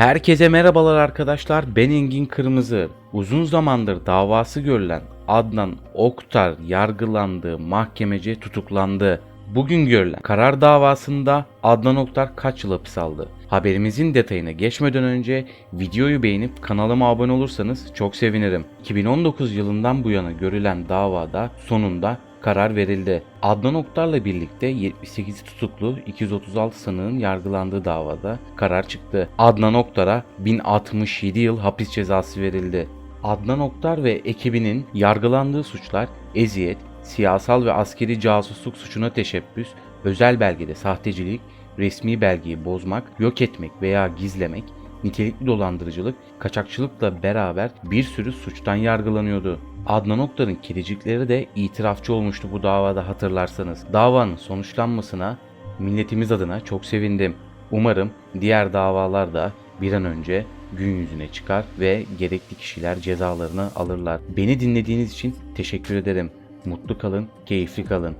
Herkese merhabalar arkadaşlar. Ben Engin Kırmızı. Uzun zamandır davası görülen Adnan Oktar yargılandı, mahkemece tutuklandı. Bugün görülen karar davasında Adnan Oktar kaç yıl hapis aldı? Haberimizin detayına geçmeden önce videoyu beğenip kanalıma abone olursanız çok sevinirim. 2019 yılından bu yana görülen davada sonunda karar verildi. Adnan Oktar'la birlikte 78 tutuklu 236 sanığın yargılandığı davada karar çıktı. Adnan Oktar'a 1067 yıl hapis cezası verildi. Adnan Oktar ve ekibinin yargılandığı suçlar eziyet, siyasal ve askeri casusluk suçuna teşebbüs, özel belgede sahtecilik, resmi belgeyi bozmak, yok etmek veya gizlemek, nitelikli dolandırıcılık, kaçakçılıkla beraber bir sürü suçtan yargılanıyordu. Adnan Oktar'ın kedicikleri de itirafçı olmuştu bu davada hatırlarsanız. Davanın sonuçlanmasına milletimiz adına çok sevindim. Umarım diğer davalar da bir an önce gün yüzüne çıkar ve gerekli kişiler cezalarını alırlar. Beni dinlediğiniz için teşekkür ederim. Mutlu kalın, keyifli kalın.